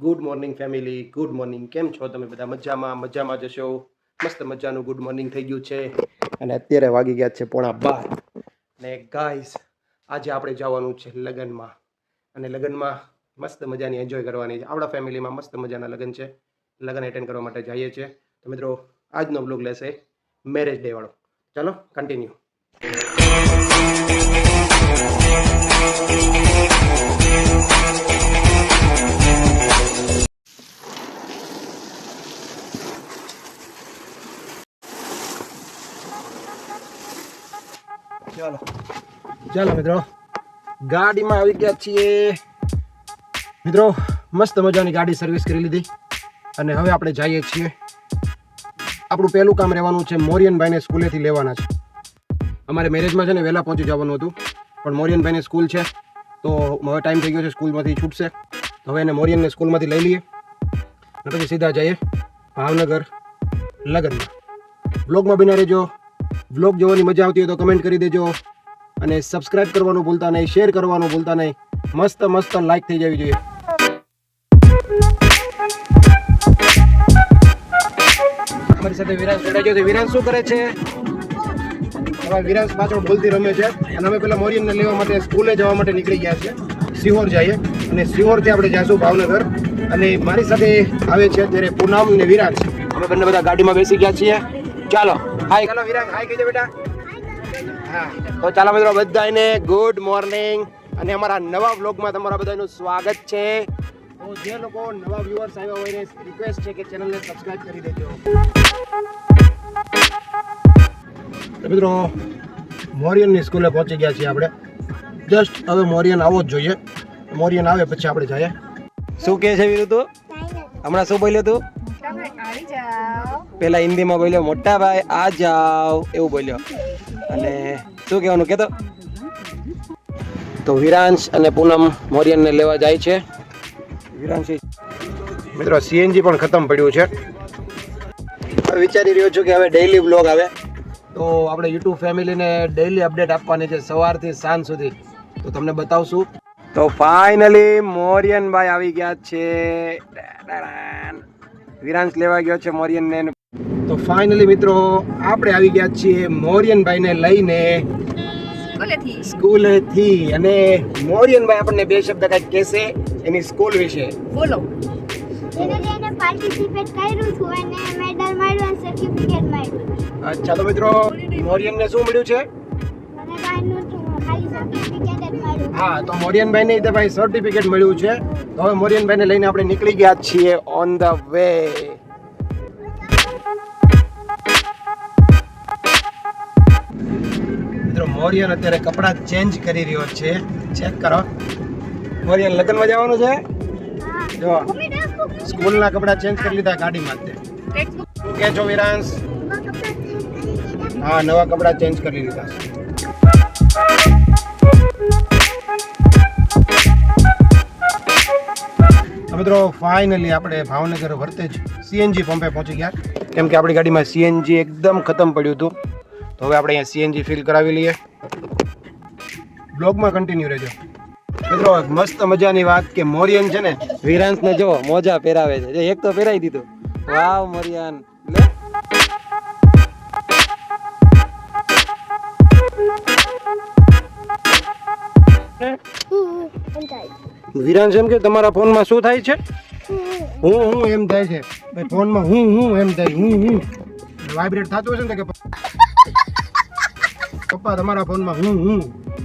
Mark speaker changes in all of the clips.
Speaker 1: Good morning family good morning કેમ છો તમે બધા? મજામાં? મજામાં જશો મસ્ત મજાનું ગુડ મોર્નિંગ થઈ ગયું છે. અને અત્યારે વાગી ગયા છે પોણા બાર. ને ગાઈસ આજે આપણે જવાનું છે લગ્નમાં. અને લગ્નમાં મસ્ત મજાની એન્જોય કરવાની છે. આપણા ફેમિલીમાં મસ્ત મજાના લગ્ન છે. લગ્ન એટેન્ડ કરવા માટે જઈએ છીએ. તો મિત્રો, આજનો બ્લોગ લેશે મેરેજ ડે વાળો. ચાલો કન્ટિન્યુ ચાલો. ચાલો મિત્રો, ગાડીમાં આવી ગયા છીએ. મિત્રો, મસ્ત મજાની ગાડી સર્વિસ કરી લીધી. અને હવે આપણે જઈએ છીએ. આપણું પહેલું કામ રહેવાનું છે મોરિયનભાઈને સ્કૂલેથી લેવાના છે. અમારે મેરેજમાં છે ને વહેલા પહોંચી જવાનું હતું. પણ મોરિયનભાઈને સ્કૂલ છે. તો હવે ટાઈમ થઈ ગયો છે, સ્કૂલમાંથી છૂટશે. તો હવે એને મોરિયનને સ્કૂલમાંથી લઈ લઈએ. અને પછી સીધા જઈએ ભાવનગર લગ્નમાં. બ્લોગમાં બિના રહેજો. વ્લોગ જોવાની મજા આવતી હોય તો કમેન્ટ કરી દેજો. અને સબસ્ક્રાઇબ કરવાનું ભૂલતા નહીં શેર કરવાનું ભૂલતા નહીં. મસ્ત મસ્ત લાઈક થઈ જવી જોઈએ. અમારી સાથે વિરાંશ જોડાઈ ગયો છે. વિરાંશ શું કરે છે? હવે વિરાજ પાછળ ભૂલથી રમે છે. અને અમે પેલા મોરિયનને લેવા માટે સ્કૂલે જવા માટે નીકળી ગયા છે. સિહોર જઈએ. અને સિહોરથી આપણે જઈશું ભાવનગર. અને મારી સાથે આવે છે અત્યારે પૂનમ ને વિરાજ અમે બંને બધા ગાડીમાં બેસી ગયા છીએ. ચાલો. હાય ચાલો વિરાંશ હાય કહેજો બેટા. હા. તો ચાલો મિત્રો બધાને ગુડ મોર્નિંગ અને અમારા નવા વ્લોગમાં તમારા બધાનું સ્વાગત છે. તો જે લોકો નવા વ્યુઅર્સ આવ્યા હોય એને રિક્વેસ્ટ છે કે ચેનલને સબસ્ક્રાઇબ કરી દેજો. તો મિત્રો મોરિયનની સ્કૂલે પહોંચી ગયા છીએ આપણે. જસ્ટ હવે મોરિયન આવો જ જોઈએ. મોરિયન આવે પછી આપણે જઈએ. શું કહે છે વીરુ તું? હમણાં શું બોલ્યો તું? પેલા હિન્દીમાં બોલ્યો મોટા ભાઈ આ જાઓ. એવું બોલ્યો. અને શું કહેવાનું કહેતો? તો વિરાંશ અને પૂનમ મોરિયનને લેવા જાય છે. વિરાંશ મિત્રો સીએનજી પણ ખતમ પડ્યું છે. વિચારી રહ્યો છું કે હવે ડેઈલી બ્લોગ આવે. તો આપણે યુટ્યુબ ફેમિલીને ડેઈલી અપડેટ આપવાની છે સવારથી સાંજ સુધી. તો તમને બતાવશું. તો ફાઇનલી મોરિયન ભાઈ આવી ગયા છે. વિરાંશ લેવા ગયો છે મોરિયનને તો ફાઇનલી મિત્રો આપણે આવી ગયા છીએ મોરિયનભાઈને લઈને
Speaker 2: સ્કૂલેથી.
Speaker 1: સ્કૂલેથી. અને મોરિયનભાઈ આપણને બે શબ્દ કંઈક કહેશે એની સ્કૂલ વિશે.
Speaker 2: બોલો.
Speaker 3: પાર્ટિસિપેટ કર્યું છું અને મેડલ મળ્યું અને સર્ટિફિકેટ મળ્યું
Speaker 1: અચ્છા તો મિત્રો મોરિયનને શું મળ્યું છે? હા તો મોરિયનભાઈને રીતે ભાઈ સર્ટિફિકેટ મળ્યું છે. તો હવે મોરિયનભાઈને લઈને આપણે નીકળી ગયા છીએ ઓન ધ વે મોરિયન અત્યારે કપડાં ચેન્જ કરી રહ્યો છે. ચેક કરો. મોરિયન લગ્નમાં જવાનું છે? જો, સ્કૂલના કપડાં ચેન્જ કરી લીધા ગાડીમાં તે. કે છો વિરાંશ? હા, નવા કપડાં ચેન્જ કરી લીધા મિત્રો, ફાઇનલી આપણે ભાવનગર વર્તેજ સીએનજી પંપે પહોંચી ગયા. કેમ કે આપણી ગાડીમાં સીએનજી એકદમ ખતમ પડ્યું હતું. તો હવે આપણે અહીંયા સીએનજી ફિલ કરાવી લઈએ. બ્લોગમાં કન્ટિન્યુ રહેજો. મિત્રો, મસ્ત મજાની વાત કે મોરિયન છે ને વિરાંશને જો મોજા પહેરાવે છે. એક તો પહેરાવી દીધું. વાવ, મોરિયન. વિરાંશ એમ કે, તમારા ફોનમાં શું થાય છે? હું હું એમ થાય છે. ફોનમાં હું હું એમ થાય. હું હું. વાઇબ્રેટ થતું હશે ને પપ્પા તમારા ફોનમાં હું હું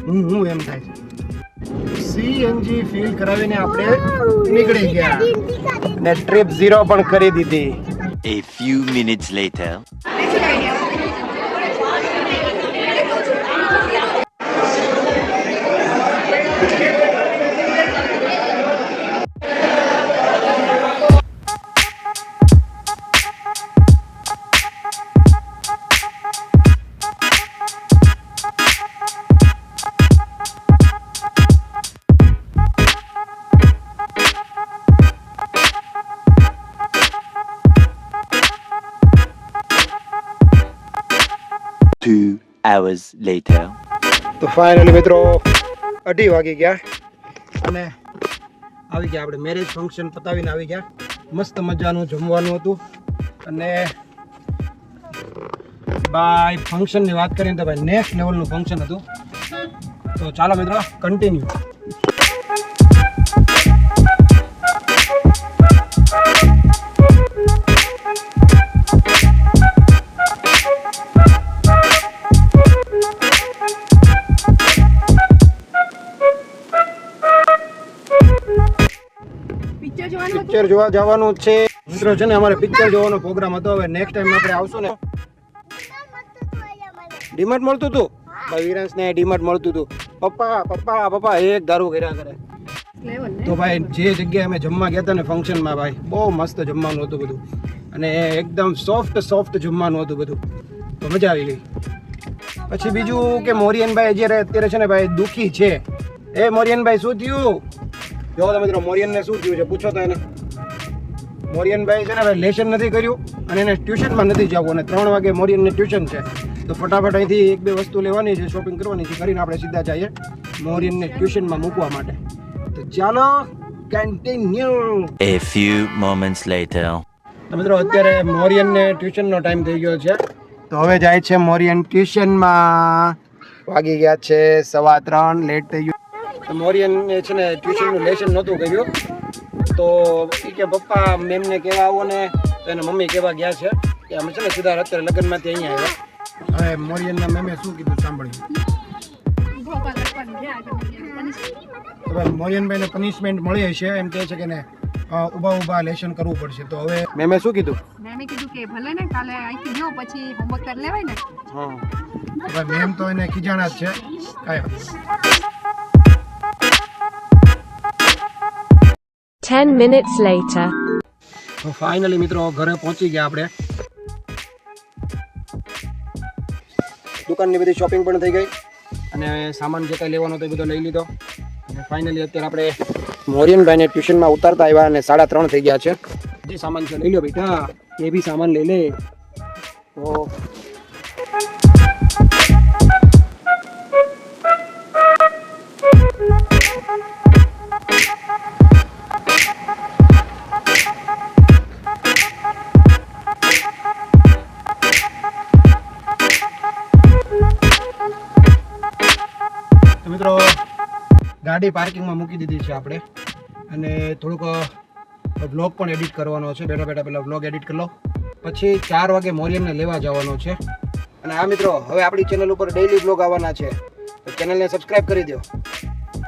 Speaker 1: હું હું એમ થાય છે. સીએનજી ફિલ કરાવીને આપણે નીકળી ગયા. ને ટ્રીપ ઝીરો પણ કરી દીધી.
Speaker 4: A few minutes later. Hours later.
Speaker 1: તો ફાઇનલી મિત્રો, અઢી વાગી ગયા અને આવી ગયા આપણે મેરેજ ફંક્શન પતાવીને આવી ગયા. મસ્ત મજાનું જમવાનું હતું. અને ભાઈ ફંક્શનની વાત કરીએ તો ભાઈ નેક્સ્ટ લેવલનું ફંક્શન હતું. તો ચાલો મિત્રો કન્ટિન્યુ
Speaker 2: પિક્ચર
Speaker 1: જોવા જવાનું છે. મિત્રો છે ને અમારે પિક્ચર જોવાનો પ્રોગ્રામ હતો. હવે નેક્સ્ટ ટાઈમ આપણે આવશું ને. ડીમાર્ટ મળતું હતું ભાઈ વિરાંશ ને ડીમાર્ટ મળતું હતું પપ્પા પપ્પા પપ્પા એક દારૂ કર્યા કરે. તો ભાઈ જે જગ્યાએ અમે જમવા ગયા હતા ને ફંક્શનમાં ભાઈ બહુ મસ્ત જમવાનું હતું બધું. અને એકદમ સોફ્ટ સોફ્ટ જમવાનું હતું બધું. તો મજા આવી ગઈ. પછી બીજું કે મોરિયનભાઈ જ્યારે અત્યારે છે ને ભાઈ દુઃખી છે. એ મોરિયનભાઈ શું થયું? જો તમે મિત્રો મોરિયનને શું થયું છે? પૂછો તો એને. મોરિયનભાઈ છે ને ભાઈ લેશન નથી કર્યું અને એને ટ્યુશનમાં નથી જવું અને ત્રણ વાગે મોરિયનને ટ્યુશન છે. તો ફટાફટ અહીંથી એક બે વસ્તુ લેવાની છે શોપિંગ કરવાની છે કરીને આપણે સીધા જઈએ મોરિયનને ટ્યુશનમાં મૂકવા માટે. તો ચાલો continue
Speaker 4: a few moments later
Speaker 1: તો મિત્રો અત્યારે મોરિયનને ટ્યુશનનો ટાઈમ થઈ ગયો છે. તો હવે જાય છે મોરિયન ટ્યુશનમાં. વાગી ગયા છે સવા ત્રણ લેટ થઈ ગયું. તો મોરિયનને છે ને ટ્યુશનનું લેશન નહોતું કર્યું. તો એ કે પપ્પા મેમને કહેવા આવો ને તો એને મમ્મી કહેવા ગયા છે? કે અમે છે ને સીધા અત્યારે લગ્નમાંથી અહીંયા આવ્યા. હવે મોરિયનના મેમે શું કીધું સાંભળ્યું? મોરિયનભાઈને પનિશમેન્ટ મળી હશે એમ કહે છે કે ને ઊભા ઊભા લેશન કરવું પડશે. તો હવે મેમે શું કીધું?
Speaker 2: મેમે કીધું કે ભલે ને કાલે અહીંથી જો પછી હોમવર્ક કરી લેવાય ને.
Speaker 1: હા. મેમ તો એને ખીજાણા જ છે. કાંઈ
Speaker 5: 10 minutes later.
Speaker 1: તો ફાઇનલી મિત્રો ઘરે પહોંચી ગયા આપણે. દુકાનની બધી શોપિંગ પણ થઈ ગઈ. અને સામાન જે કાંઈ લેવાનો તો એ બધો લઈ લીધો. અને ફાઇનલી અત્યારે આપણે મોરિયનભાઈને ટ્યુશનમાં ઉતારતા આવ્યા અને સાડા ત્રણ થઈ ગયા છે. જે સામાન છે, લઈ લો બેટા. એ બી સામાન લઈ લે. તો મિત્રો ગાડી પાર્કિંગમાં મૂકી દીધી છે આપણે. અને થોડુંક વ્લોગ પણ એડિટ કરવાનો છે. બેઠા બેઠા પહેલાં વ્લોગ એડિટ કરી લો. પછી ચાર વાગે મોરિયમને લેવા જવાનો છે. અને આ મિત્રો હવે આપણી ચેનલ ઉપર ડેઈલી વ્લોગ આવવાના છે. તો ચેનલને સબસ્ક્રાઇબ કરી દો.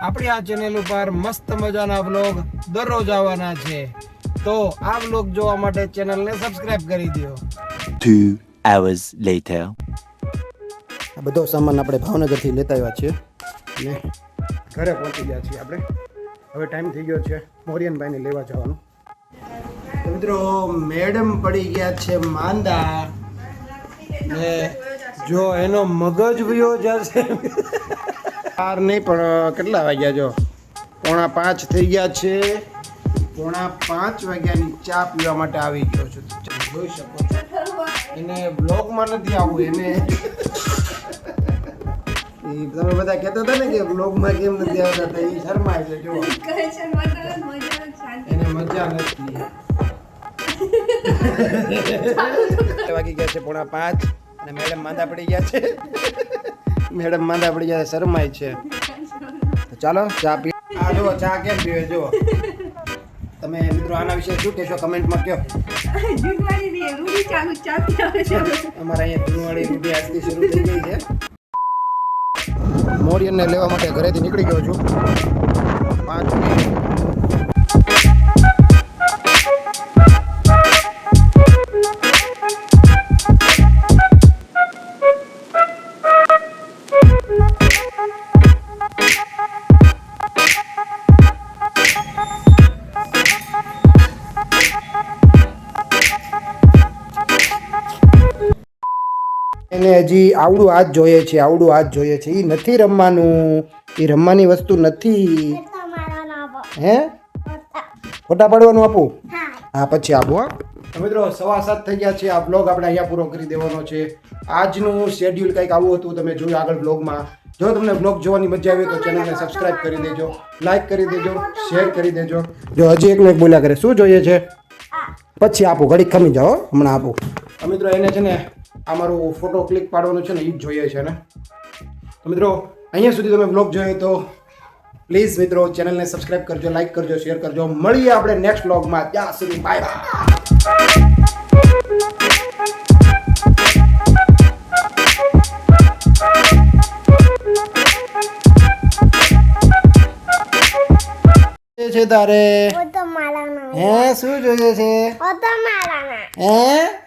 Speaker 1: આપણી આ ચેનલ ઉપર મસ્ત મજાના વ્લોગ દરરોજ આવવાના છે. તો આ વ્લોગ જોવા માટે ચેનલને સબસ્ક્રાઈબ કરી દો.
Speaker 4: Two hours later.
Speaker 1: આ બધો સામાન આપણે ભાવનગરથી લેતા આવ્યા છીએ. અને ઘરે પહોંચી ગયા છીએ આપણે. હવે ટાઈમ થઈ ગયો છે મોરિયનભાઈને લેવા જવાનું. મિત્રો, મેડમ પડી ગયા છે માંદા. ને જો એનો મગજ વયો જશે. ચાર નહીં, પણ કેટલા વાગ્યા જો? પોણા પાંચ થઈ ગયા છે. પોણા પાંચ વાગ્યાની ચા પીવા માટે આવી ગયો છું. જોઈ શકો એને બ્લોગમાં નથી આવવું એને તમે બધા કહેતા હતા ને કે બ્લોગમાં કેમ નથી આવતા તો એ શર્માય છે જો એને મજા નથી. વાગી ગયા છે પોણા પાંચ અને મેડમ માંદા પડી ગયા છે. મેડમ માંદા પડી ગયા છે શરમાય છે. તો ચાલો ચા પી આ જો ચા કેમ પીવે જો તમે મિત્રો આના વિશે શું કહેશો? કમેન્ટમાં કહો
Speaker 2: જૂનવાળી ની રૂડી ચાલુ ચાલતી આવે છે.
Speaker 1: અમારા અહીંયા ધૂળવાળી રૂઢી આજથી શરૂ થઈ ગઈ છે. મોરિયનને લેવા માટે ઘરેથી નીકળી ગયો છું. પાંચ મિનિટ. એને હજી આવડું હાથ જોઈએ છે આવડું હાથ જોઈએ છે. એ નથી રમવાનું. એ રમવાની વસ્તુ નથી. હે? ફોટા પાડવાનું આપું? હા પછી આપો હા. મિત્રો સવા સાત થઈ ગયા છે. આ બ્લોગ આપણે અહીંયા પૂરો કરી દેવાનો છે. આજનું શેડ્યુલ કંઈક આવું હતું તમે જોયું આગળ બ્લોગમાં જો તમને બ્લોગ જોવાની મજા આવી તો ચેનલને સબસ્ક્રાઇબ કરી દેજો લાઇક કરી દેજો શેર કરી દેજો. જો હજી એકનું એક બોલ્યા કરે શું જોઈએ છે? પછી આપો ઘડીક ખમી જાઓ હમણાં આપો. મિત્રો એને છે ને આ મારું ફોટો ક્લિક પાડવાનું છે ને એ જ જોઈએ છે ને. તો મિત્રો અહીંયા સુધી તમે બ્લોગ જોયો તો પ્લીઝ મિત્રો ચેનલને સબસ્ક્રાઇબ કરજો લાઈક કરજો શેર કરજો. મળીએ આપણે નેક્સ્ટ બ્લોગમાં ત્યાં સુધી બાય બાય છે તારે? હે શું જોઈએ છે? હે?